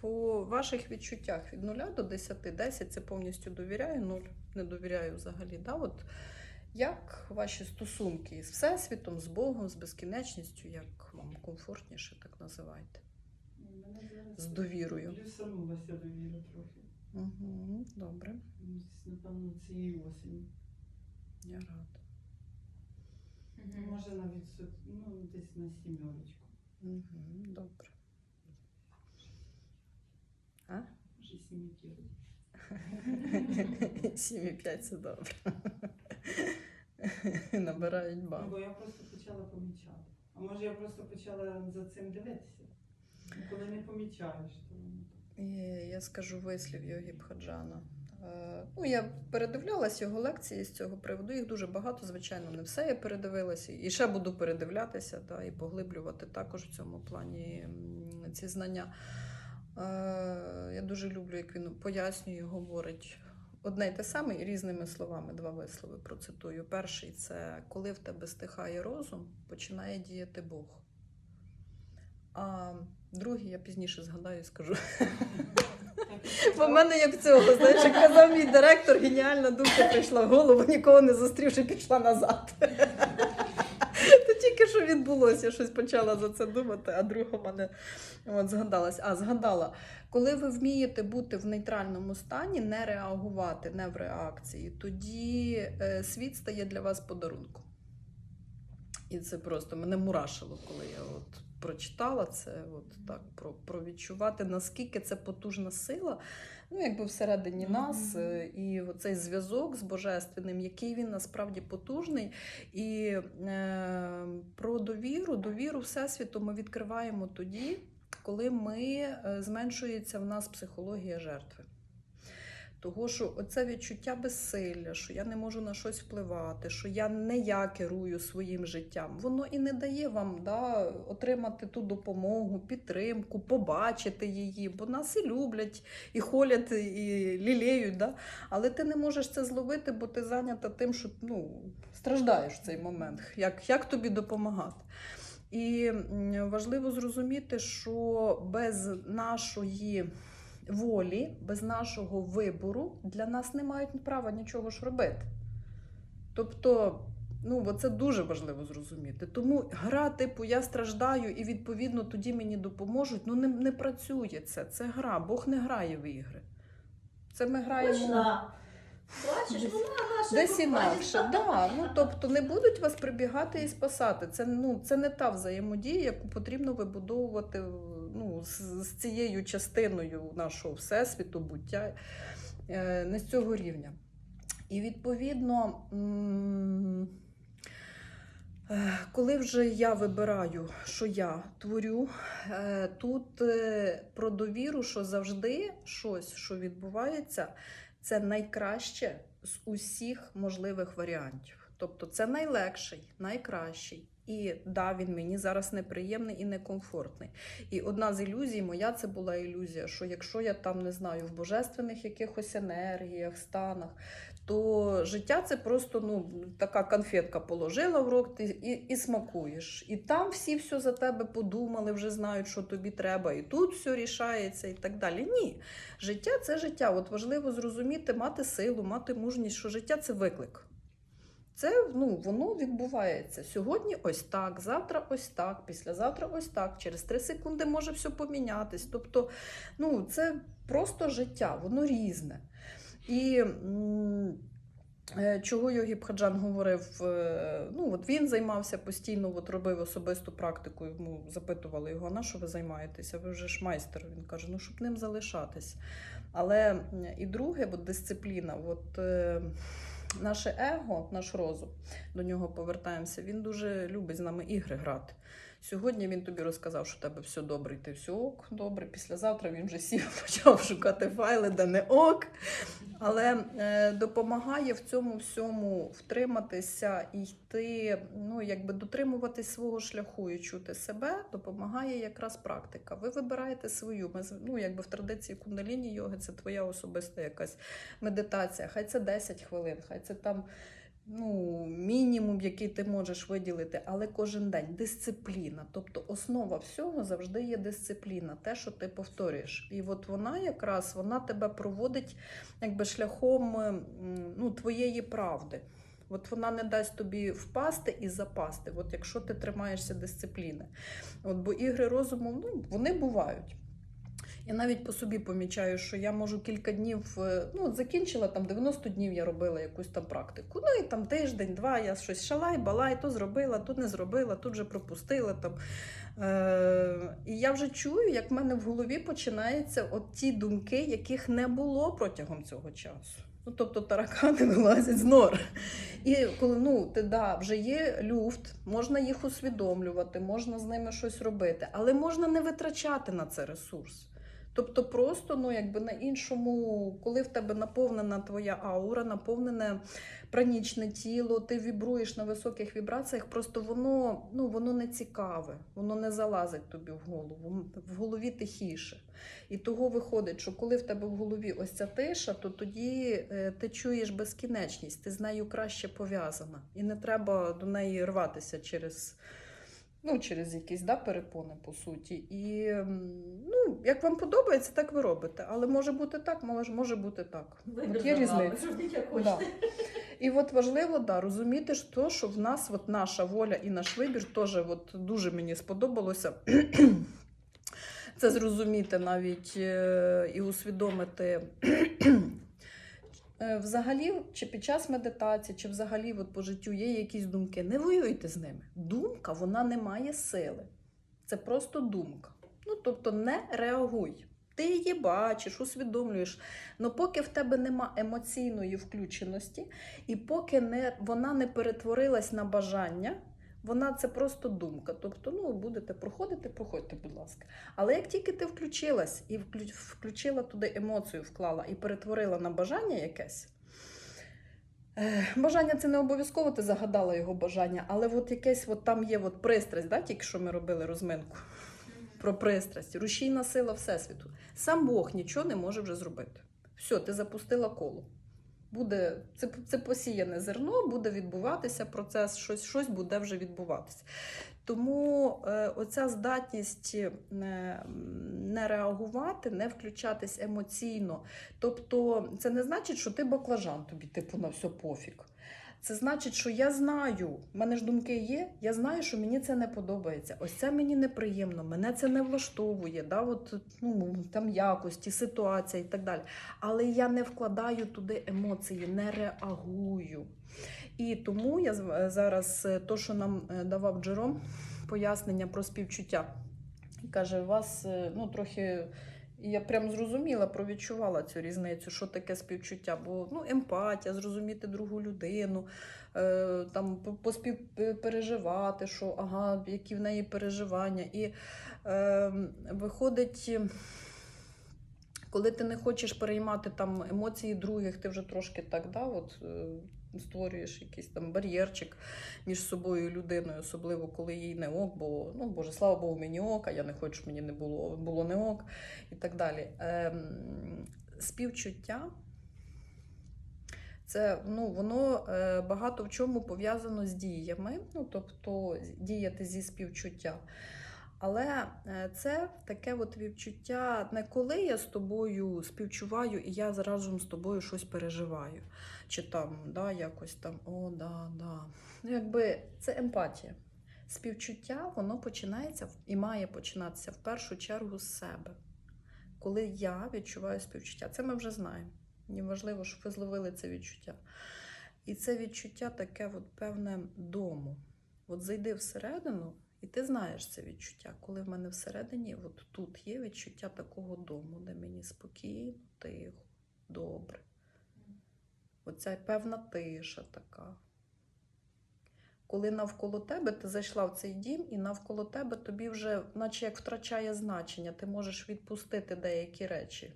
по ваших відчуттях від 0 до 10, 10 це повністю довіряю, 0 не довіряю взагалі. Да? От як ваші стосунки з Всесвітом, з Богом, з безкінечністю, як вам комфортніше, так називайте? З довірою. Плюсанулася довіра трохи. Угу, добре, Ну, Напевно, цієї осені. я рада. Може навіть ну, десь на сімерочку. Угу, добре. А? Сім'ї п'ять. 7,5 це добре. Набирають бал. бо я просто почала помічати. А може я просто почала за цим дивитися. Коли не помічаєш, то воно я скажу вислів Йогі Бхаджана. Е, Ну, я передивлялась його лекції з цього приводу. Їх дуже багато, звичайно, не все я передивилася. І ще буду передивлятися да, і поглиблювати також в цьому плані ці знання. Е, Я дуже люблю, як він пояснює, говорить одне й те саме і різними словами два вислови процитую. Перший це коли в тебе стихає розум, починає діяти Бог. А другий я пізніше згадаю і скажу. Бо в мене як цього, знаєш, як казав мій директор, геніальна думка прийшла в голову, нікого не зустрівши, пішла назад. Що відбулося, я щось почала за це думати, а друга мене от, згадалась. А, згадала, коли ви вмієте бути в нейтральному стані, не реагувати, не в реакції, тоді е, світ стає для вас подарунком. І це просто мене мурашило, коли я от прочитала це, от так про, про відчувати, наскільки це потужна сила, ну якби всередині Мгм. нас, е, і цей зв'язок з божественним, який він насправді потужний. І е, про довіру, довіру Всесвіту ми відкриваємо тоді, коли ми е, зменшується в нас психологія жертви. Того, що оце відчуття безсилля, що я не можу на щось впливати, що я не я керую своїм життям, воно і не дає вам да, отримати ту допомогу, підтримку, побачити її, бо нас і люблять, і холять, і лілеють. Да? Але ти не можеш це зловити, бо ти зайнята тим, що ну, страждаєш в цей момент. Як, як тобі допомагати? І важливо зрозуміти, що без нашої волі, без нашого вибору для нас не мають права нічого ж робити. Тобто, ну, це дуже важливо зрозуміти. Тому гра, типу, я страждаю і відповідно тоді мені допоможуть. Ну, не, не працює це. Це гра. Бог не грає в ігри. Це ми граємо. Точно. Бачиш, вона наша Десь інакше, да. ну тобто не будуть вас прибігати і спасати. Це ну це не та взаємодія, яку потрібно вибудовувати ну, з, цією частиною нашого всесвіту, буття е, не з цього рівня. І відповідно. е, Коли вже я вибираю, що я творю, е, тут про довіру, що завжди щось, що відбувається, це найкраще з усіх можливих варіантів. Тобто це найлегший, найкращий. І да, він мені зараз неприємний і некомфортний. І одна з ілюзій, моя це була ілюзія, що якщо я там не знаю в божественних якихось енергіях, станах, то життя це просто ну, така конфетка положила в рот ти і, і смакуєш. І там всі все за тебе подумали, вже знають, що тобі треба, і тут все рішається, і так далі. Ні. Життя це життя. От важливо зрозуміти, мати силу, мати мужність, що життя це виклик. Це ну, воно відбувається. Сьогодні ось так, завтра ось так, післязавтра ось так. Через три секунди може все помінятись. Тобто, ну, це просто життя, воно різне. І е, чого Йогі Бхаджан говорив, е, ну от він займався постійно, от робив особисту практику. Йому запитували його, на що ви займаєтеся? Ви вже ж майстер. Він каже, ну щоб ним залишатись. Але і друге, от дисципліна, от е, наше его, наш розум, до нього повертаємося. Він дуже любить з нами ігри грати. Сьогодні він тобі розказав, що тебе все добре, і ти все ок, добре. Післязавтра він вже сів, почав шукати файли, де не ок. Але е, допомагає в цьому всьому втриматися і йти, ну якби дотримуватись свого шляху і чути себе, допомагає якраз практика. Ви вибираєте свою. Ми ну, якби в традиції кундаліні йоги це твоя особиста якась медитація. Хай це 10 хвилин, хай це там ну, мінімум, який ти можеш виділити, але кожен день дисципліна. Тобто основа всього завжди є дисципліна, те, що ти повторюєш. І от вона якраз вона тебе проводить якби шляхом ну, твоєї правди. От вона не дасть тобі впасти і запасти, от якщо ти тримаєшся дисципліни. От, бо ігри розуму ну, вони бувають. Я навіть по собі помічаю, що я можу кілька днів, е, ну, закінчила там 90 днів, я робила якусь там практику. Ну і там тиждень, два, я щось шалай, балай, то зробила, тут не зробила, тут же пропустила. Там. Е, і я вже чую, як в мене в голові починаються от ті думки, яких не було протягом цього часу. Ну, тобто таракани вилазять з нор. І коли ну, ти да, вже є люфт, можна їх усвідомлювати, можна з ними щось робити, але можна не витрачати на це ресурс. Тобто, просто ну, якби на іншому, коли в тебе наповнена твоя аура, наповнене пранічне тіло, ти вібруєш на високих вібраціях, просто воно, ну, воно не цікаве, воно не залазить тобі в голову, в голові тихіше. І того виходить, що коли в тебе в голові ось ця тиша, то тоді е, ти чуєш безкінечність, ти з нею краще пов'язана. І не треба до неї рватися через, ну, через якісь да, перепони, по суті. І ну, як вам подобається, так ви робите. Але може бути так, може, може бути так. От є різниця. Да. І от важливо да, розуміти, що, що в нас от наша воля і наш вибір теж от дуже мені сподобалося. Це зрозуміти навіть е, і усвідомити. Е, Взагалі, чи під час медитації, чи взагалі от по життю є якісь думки, не воюйте з ними. Думка вона не має сили. Це просто думка. Ну, тобто не реагуй. Ти її бачиш, усвідомлюєш. але поки в тебе нема емоційної включеності, і поки не, вона не перетворилась на бажання, вона це просто думка. Тобто, ну, будете проходити, проходьте, будь ласка. Але як тільки ти включилась і включила туди емоцію, вклала і перетворила на бажання якесь. Бажання це не обов'язково, ти загадала його бажання, але от якесь от там є от пристрасть, да, тільки що ми робили розминку про пристрасть, рушійна сила Всесвіту. Сам Бог нічого не може вже зробити. Все, ти запустила коло. Буде, це, це посіяне зерно, буде відбуватися процес, щось, щось буде вже відбуватися. Тому е, оця здатність не, не реагувати, не включатись емоційно. Тобто, це не значить, що ти баклажан тобі, типу, на все пофіг. Це значить, що я знаю, в мене ж думки є, я знаю, що мені це не подобається. Ось це мені неприємно, мене це не влаштовує, да, от, ну, там якості, ситуація і так далі. Але я не вкладаю туди емоції, не реагую. І тому я зараз е, то, що нам е, давав Джером, пояснення про співчуття. Каже, у вас е, ну, трохи. І я прям зрозуміла, провідчувала цю різницю, що таке співчуття. Бо ну, емпатія, зрозуміти другу людину, е, там по- поспівпереживати, що ага, які в неї переживання. І е, виходить, коли ти не хочеш переймати там емоції других, ти вже трошки так, да, от, е, створюєш якийсь там бар'єрчик між собою і людиною, особливо коли їй не ок, бо ну боже, слава Богу, мені ок, а я не хочу, щоб мені не було, було не ок і так далі. Ем, співчуття. Це ну, воно е, багато в чому пов'язано з діями, ну, тобто діяти зі співчуття. Але е, це таке от відчуття не коли я з тобою співчуваю і я разом з тобою щось переживаю. Чи там да, якось там, о, да, да. Ну, якби це емпатія. Співчуття воно починається і має починатися в першу чергу з себе. Коли я відчуваю співчуття, це ми вже знаємо. Мені важливо, щоб ви зловили це відчуття. І це відчуття таке, от, певне, дому. От зайди всередину, і ти знаєш це відчуття, коли в мене всередині, от тут є відчуття такого дому, де мені спокійно, тихо, добре. Оця певна тиша така. Коли навколо тебе ти зайшла в цей дім, і навколо тебе тобі вже, наче як втрачає значення, ти можеш відпустити деякі речі.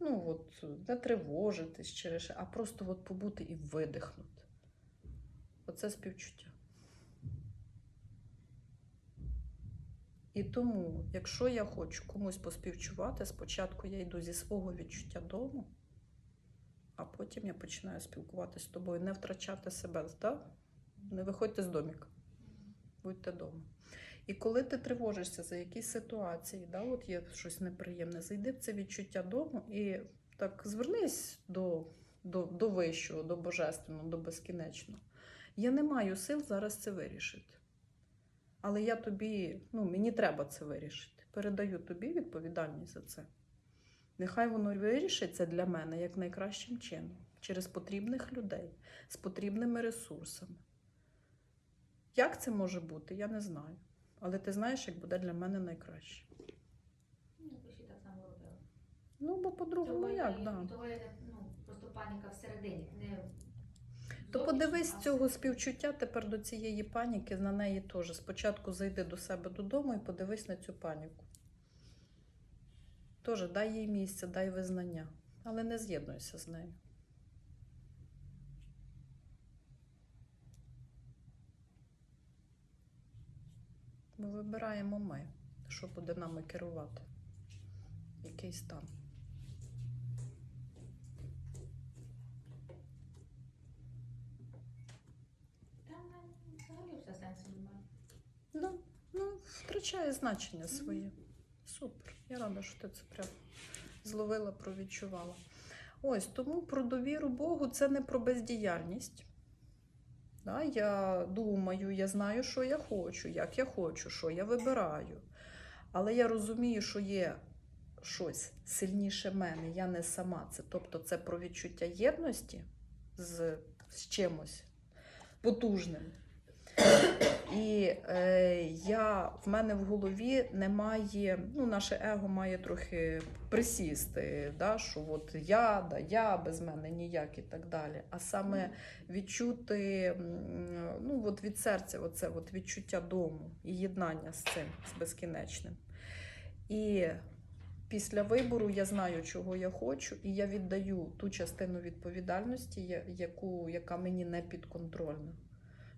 Ну, от, не тривожитись через, а просто от побути і видихнути. Оце співчуття. І тому, якщо я хочу комусь поспівчувати, спочатку я йду зі свого відчуття дому, а потім я починаю спілкуватися з тобою, не втрачати себе, да? не виходьте з доміка, будьте вдома. І коли ти тривожишся за якісь ситуації, да, от є щось неприємне, зайди в це відчуття дому і так звернись до, до, до вищого, до божественного, до безкінечного. Я не маю сил зараз це вирішити. Але я тобі, ну, мені треба це вирішити. Передаю тобі відповідальність за це. Нехай воно вирішиться для мене як найкращим чином, через потрібних людей, з потрібними ресурсами. Як це може бути, я не знаю. Але ти знаєш, як буде для мене найкраще. Ну, так. Ну, бо по-другому як, я- да. Ну, просто паніка всередині. Не То подивись цього співчуття тепер до цієї паніки, на неї теж. Спочатку зайди до себе додому і подивись на цю паніку. Теж дай їй місце, дай визнання, але не з'єднуйся з нею. Ми вибираємо ми, що буде нами керувати. Який стан. Там ну, взагалі все сенсу немає. Ну, ну, втрачає значення своє. Супер. Я рада, що ти це прям зловила, провідчувала. Ось тому про довіру Богу це не про бездіяльність. Да, я думаю, я знаю, що я хочу, як я хочу, що я вибираю. Але я розумію, що є щось сильніше мене, я не сама. Це, тобто це про відчуття єдності з, з чимось потужним. І е, я, в мене в голові немає, ну, наше его має трохи присісти, да, що от я, да, я без мене ніяк і так далі. А саме відчути ну, от від серця оце от відчуття дому і єднання з цим, з безкінечним. І після вибору я знаю, чого я хочу, і я віддаю ту частину відповідальності, яку, яка мені не підконтрольна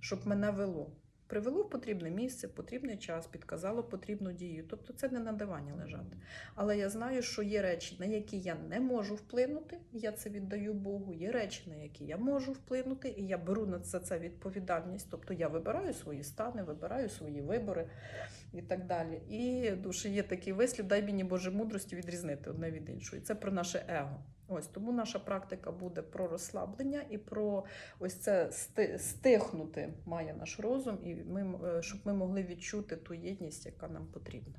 щоб мене вело. Привело в потрібне місце, потрібний час, підказало потрібну дію. Тобто це не на дивані лежати. Але я знаю, що є речі, на які я не можу вплинути, я це віддаю Богу. Є речі, на які я можу вплинути, і я беру на це, це відповідальність. Тобто я вибираю свої стани, вибираю свої вибори і так далі. І дуже є такий вислів, дай мені Боже мудрості відрізнити одне від іншого. І це про наше его. Ось тому наша практика буде про розслаблення і про ось це сти- стихнути має наш розум, і ми, е, щоб ми могли відчути ту єдність, яка нам потрібна.